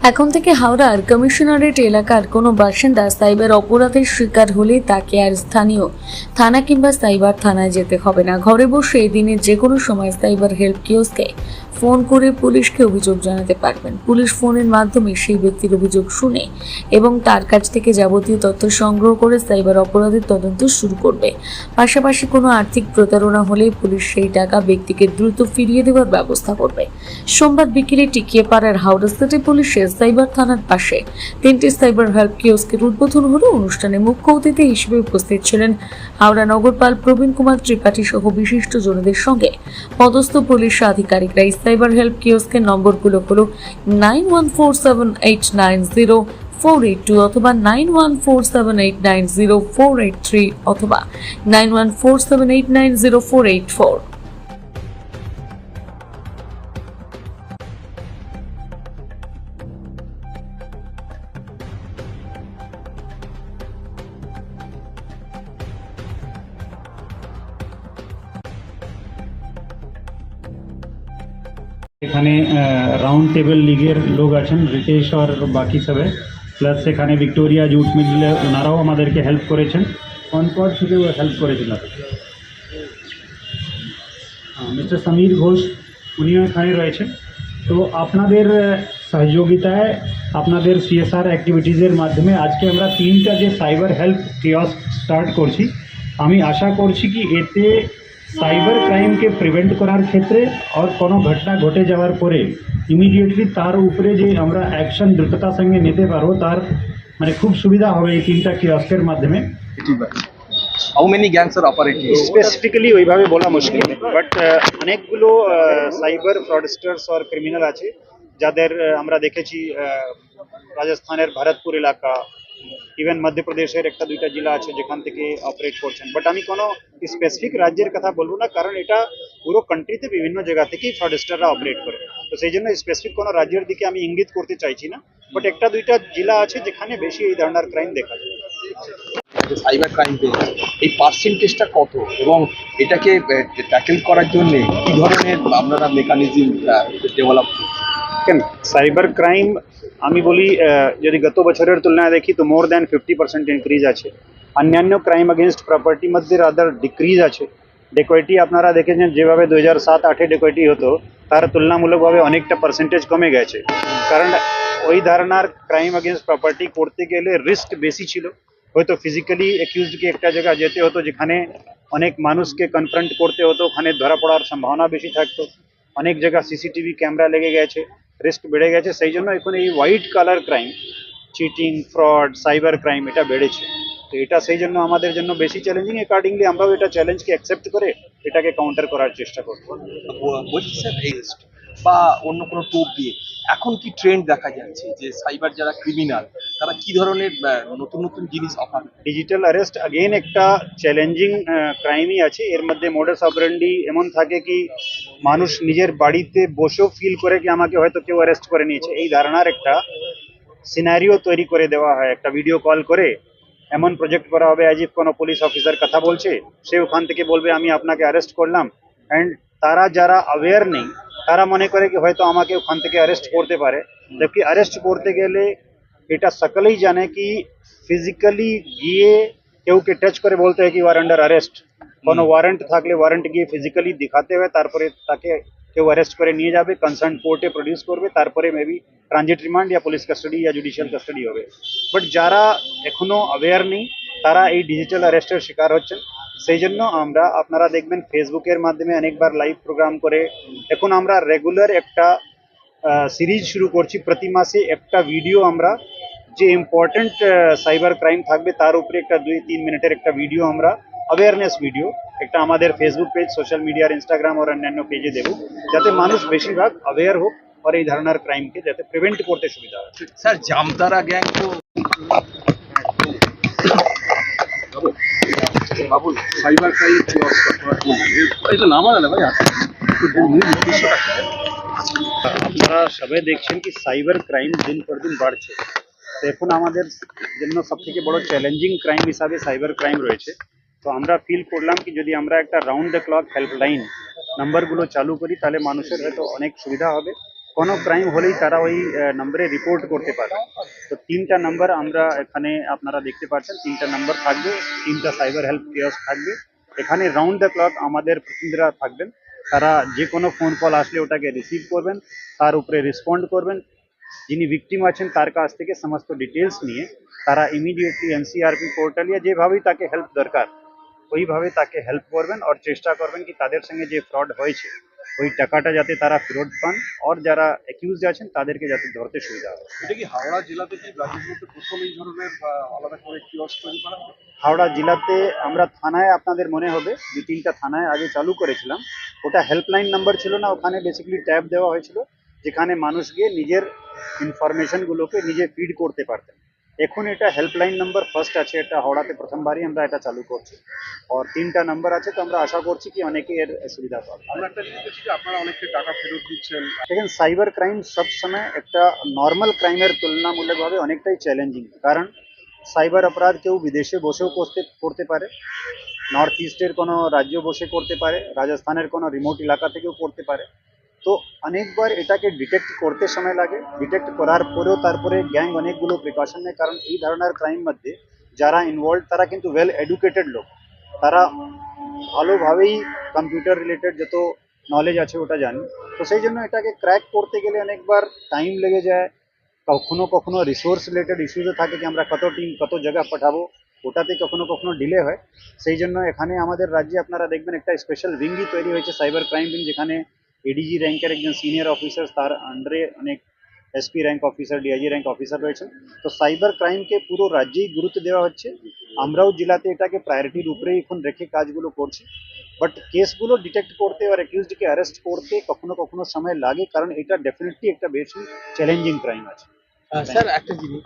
এখন থেকে হাওড়ার কমিশনারেট এলাকার কোনো বাসিন্দা সাইবার অপরাধের শিকার হলে তাকে আর স্থানীয় থানা কিংবা সাইবার থানায় যেতে হবে না। ঘরে বসে দিনের যে কোনো সময় সাইবার হেল্প কিওসকে ফোন করে পুলিশকে অভিযোগ জানাতে পারবেন। পুলিশ ফোনের মাধ্যমে সেই ব্যক্তির অভিযোগ শুনে এবং তার কাছ থেকে যাবতীয় তথ্য সংগ্রহ করে সাইবার অপরাধের তদন্ত শুরু করবে। পাশাপাশি কোনো আর্থিক প্রতারণা হলে পুলিশ সেই টাকা ব্যক্তিকে দ্রুত ফিরিয়ে দেওয়ার ব্যবস্থা করবে। সোমবার বিকেলে টিকিয়েপাড়ার হাওড়া সিটি পুলিশের সাইবার থানার পাশে তিনটি সাইবার হেল্প কিওস্কের উদ্বোধন হলো। অনুষ্ঠানে মুখ্য অতিথি হিসেবে উপস্থিত ছিলেন হাওড়া নগরপাল প্রবীণ কুমার ত্রিপাঠী সহ বিশিষ্ট জনদের সঙ্গে। পদস্থ পুলিশ আধিকারিকরা সাইবার হেল্প কিওস্কে নম্বরগুলো হলো nine one four seven eight nine zero four eight two অথবা nine one four seven eight nine zero four eight three অথবা nine one four seven eight nine zero four eight four এখানে round table লিগের লোক আছেন রিতেশ আর বাকি সবে plus এখানে Victoria jute mill ওনারাও আমাদেরকে হেল্প করেছেন। কনকর্ড থেকেও হেল্প করেছেন মিস্টার সমীর ঘোষ উনিও এখানে রয়েছেন। তো আপনাদের আহ, সহযোগিতায় আপনাদের সিএসআর অ্যাক্টিভিটিসের মাধ্যমে আজকে আমরা তিনটা যে সাইবার হেল্প কিয়স্ক স্টার্ট করছি আমি আশা করছি কি এতে সাইবার ক্রাইমকে প্রিভেন্ট করার ক্ষেত্রে আর কোনো ঘটনা ঘটে যাওয়ার পরে ইমিডিয়েটলি তার উপরে যে আমরা অ্যাকশন দ্রুততার সঙ্গে নিতে পারব তার মানে খুব সুবিধা হবে এই তিনটা কিয়স্কের মাধ্যমে How many gangs are operating? Specifically ওইভাবে বলা মুশকিল বাট অনেকগুলো সাইবার ফ্রডস্টার্স আর ক্রিমিনাল আছে যাদের আমরা দেখেছি রাজস্থানের ভরতপুর এলাকা ইভেন মধ্যপ্রদেশের একটা দুইটা জেলা আছে যেখান থেকে অপারেট করছেন। বাট আমি কোনো স্পেসিফিক রাজ্যের কথা বলব না কারণ এটা পুরো কান্ট্রিতে বিভিন্ন জায়গা থেকেই ফ্রডস্টাররা অপারেট করে। তো সেই জন্য স্পেসিফিক কোনো রাজ্যের দিকে আমি ইঙ্গিত করতে চাইছি না। বাট একটা দুইটা জেলা আছে যেখানে বেশি এই ধরনের ক্রাইম দেখা যায়। সাইবার ক্রাইম এই পার্সেন্টেজটা কত? এবং এটাকে ট্যাকেল করার জন্য কি ধরনের আপনারা মেকানিজম ডেভেলপ কেন সাইবার ক্রাইম আমি বলি যদি গত বছরের তুলনায় দেখি, তো more than fifty percent increase আছে। অন্যান্য ক্রাইম অগেনস্ট প্রপার্টি মধ্যে রাদার ডিক্রিজ আছে। ডেকোয়েটি আপনারা দেখেছেন, যেভাবে দু হাজার সাত আটে ডেকোয়েটি হতো, তার তুলনামূলকভাবে অনেকটা পার্সেন্টেজ কমে গেছে। কারণ ওই ধারণার ক্রাইম অগেনস্ট প্রপার্টি করতে গেলে রিস্ক বেশি ছিল। হয়তো ফিজিক্যালি অ্যাকিউজডকে একটা জায়গা যেতে হতো, যেখানে অনেক মানুষকে কনফ্রন্ট করতে হতো, ওখানে ধরা পড়ার সম্ভাবনা বেশি থাকতো। অনেক জায়গা সিসিটিভি ক্যামেরা লেগে গেছে। রিস্ক বেড়ে গেছে, সেই জন্য এখন এই white colour crime cheating fraud cyber crime এটা বেড়েছে। তো এটা সেই জন্য আমাদের জন্য বেশি চ্যালেঞ্জিং অ্যাকর্ডিংলি আমরাও এটা চ্যালেঞ্জকে অ্যাকসেপ্ট করে এটাকে কাউন্টার করার চেষ্টা করব। বলছি স্যার বা অন্য কোনো টোপ দিয়ে এখন কি ট্রেন্ড দেখা যাচ্ছে যে সাইবার যারা ক্রিমিনাল তারা কি ধরনের নতুন নতুন জিনিস অফার ডিজিটাল অ্যারেস্ট আগেন একটা চ্যালেঞ্জিং ক্রাইমই আছে। এর মধ্যে মোডাস অপারেন্ডি এমন থাকে কি মানুষ নিজের বাড়িতে বসেও ফিল করে কি আমাকে হয়তো কেউ অ্যারেস্ট করে নিয়েছে। এই ধারণার একটা সিনারিও তৈরি করে দেওয়া হয়। একটা ভিডিও কল করে এমন প্রজেক্ট করা হবে অ্যাজ ইফ কোনো পুলিশ অফিসার কথা বলছে সে ওখান থেকে বলবে আমি আপনাকে অ্যারেস্ট করলাম। অ্যান্ড তারা যারা অ্যাওয়্যার নেই তারা মনে করে কি হয়তো আমাকে ওখান থেকে অ্যারেস্ট করতে পারে। জবকি অ্যারেস্ট করতে গেলে এটা সকলেই জানে কি ফিজিক্যালি গিয়ে কেউকে টাচ করে বলতে হয় কি ইউ আর আন্ডার অ্যারেস্ট কোনো ওয়ারেন্ট থাকলে ওয়ারেন্ট গিয়ে ফিজিক্যালি দেখাতে হয় তারপরে তাকে কেউ অ্যারেস্ট করে নিয়ে যাবে কনসার্ন কোর্টে প্রডিউস করবে তারপরে মেবি ট্রানজিট রিমান্ড ইয়া পুলিশ কাস্টাডি ইয়া জুডিশিয়াল কাস্টাডি হবে। বাট যারা এখনও অ্যাওয়্যার নেই তারা এই ডিজিটাল অ্যারেস্টের শিকার হচ্ছেন। সেই জন্য আমরা আপনারা দেখবেন ফেসবুকের মাধ্যমে অনেকবার লাইভ প্রোগ্রাম করে। এখন আমরা রেগুলার একটা সিরিজ শুরু করছি। প্রতি মাসে একটা ভিডিও আমরা যে ইম্পর্টেন্ট সাইবার ক্রাইম থাকবে তার উপরে একটা দুই তিন মিনিটের একটা ভিডিও আমরা অ্যাওয়ারনেস ভিডিও একটা আমাদের ফেসবুক পেজ সোশ্যাল মিডিয়ার ইনস্টাগ্রাম আর অন্যান্য পেজে দেবো যাতে মানুষ বেশিরভাগ অ্যাওয়্যার হোক আর এই ধরনের ক্রাইমকে যাতে প্রিভেন্ট করতে সুবিধা হয় স্যার জামতারা গ্যাং তো বাবুল সাইবার ক্রাইম এটা নাম না ভাই আপনারা সবাই দেখছেন কি সাইবার ক্রাইম দিন পর দিন বাড়ছে তো এখন আমাদের জন্য সব থেকে বড় চ্যালেঞ্জিং ক্রাইম হিসাবে সাইবার ক্রাইম রয়েছে। তো আমরা ফিল করলাম কি যদি আমরা একটা রাউন্ড দ্য ক্লক হেল্পলাইন নাম্বারগুলো চালু করি, তাহলে মানুষের হয়তো অনেক সুবিধা হবে। কোনো ক্রাইম হলেই তারা ওই নম্বরে রিপোর্ট করতে পারে তো তিনটা নাম্বার আমরা এখানে আপনারা দেখতে পাচ্ছেন। তিনটা নাম্বার থাকবে, তিনটা সাইবার হেল্প কেয়ার্স থাকবে। এখানে রাউন্ড দ্য ক্লক আমাদের প্রতিনিধিরা থাকবেন। তারা যে কোনো ফোন কল আসলে ওটাকে রিসিভ করবেন, তার উপরে রেসপন্ড করবেন। যিনি ভিকটিম আছেন তার কাছ থেকে সমস্ত ডিটেলস নিয়ে তারা ইমিডিয়েটলি এনসিআরপি পোর্টালে যেভাবেই তাকে হেল্প দরকার ওইভাবে তাকে হেল্প করবেন আর চেষ্টা করবেন কি তাদের সঙ্গে যে ফ্রড হয়েছে ওই টাকাটা যাতে তারা ফেরত পান আর যারা অ্যাকিউজ আছেন তাদেরকে যাতে ধরতে সুবিধা হয় এটা কি হাওড়া জেলাতে কি প্রথম এই ধরনের আলাদা করে কিয়স্ক তৈরি করা? হাওড়া জেলাতে আমরা থানায় আপনাদের মনে হবে দু তিনটা থানায় আগে চালু করেছিলাম ওটা হেল্পলাইন নাম্বার ছিল না ওখানে বেসিক্যালি ট্যাব দেওয়া হয়েছিল যেখানে মানুষ গিয়ে নিজের ইনফরমেশনগুলোকে নিজে ফিড করতে পারতেন। এখন এটা হেল্পলাইন নাম্বার ফার্স্ট আছে এটা হাওড়াতে প্রথমবারই আমরা এটা চালু করছি। আর তিনটা নাম্বার আছে তো আমরা আশা করছি কি অনেকে এর সুবিধা পাবে। আমরা একটা জিনিস দেখছি যে আপনারা অনেকটা টাকা ফেরত দিচ্ছেন। দেখেন সাইবার ক্রাইম সবসময় একটা নর্মাল ক্রাইমের তুলনামূলকভাবে অনেকটাই চ্যালেঞ্জিং কারণ সাইবার অপরাধ কেউ বিদেশে বসেও করতে করতে পারে। নর্থ ইস্টের কোনো রাজ্য বসে করতে পারে। রাজস্থানের কোনো রিমোট এলাকা থেকেও করতে পারে। তো অনেকবার এটাকে ডিটেক্ট করতে সময় লাগে। ডিটেক্ট করার পরেও তারপরে গ্যাং অনেকগুলো প্রিকশন নেয়। কারণ এই ধরনের ক্রাইম মধ্যে যারা ইনভলভ তারা কিন্তু ওয়েল এডুকেটেড লোক। তারা ভালোভাবেই কম্পিউটার রিলেটেড যত নলেজ আছে ওটা জানি। তো সেই জন্য এটাকে ক্র্যাক করতে গেলে অনেকবার টাইম লেগে যায়। কখনো কখনো রিসোর্স রিলেটেড ইস্যুজও থাকে যে আমরা কত টিম কত জায়গা পাঠাবো। ওটাতে কখনো কখনো ডিলে হয়। সেই জন্য এখানে আমাদের রাজ্যে আপনারা দেখবেন একটা স্পেশাল উইঙ্গই তৈরি হয়েছে সাইবার ক্রাইম উইং যেখানে এডিজি র্যাঙ্কের একজন সিনিয়র অফিসার তার আন্ডারে অনেক SP rank officer DIG rank officer রয়েছেন তো সাইবার ক্রাইমকে পুরো রাজ্যেই গুরুত্ব দেওয়া হচ্ছে আমরাও জেলাতে এটাকে প্রায়োরিটির উপরেই এখন রেখে কাজগুলো করছি বাট কেসগুলো ডিটেক্ট করতে আর অ্যাকিউজডকে অ্যারেস্ট করতে কখনো কখনো সময় লাগে কারণ এটা ডেফিনেটলি একটা বেশি চ্যালেঞ্জিং ক্রাইম আছে স্যার একটা জিনিস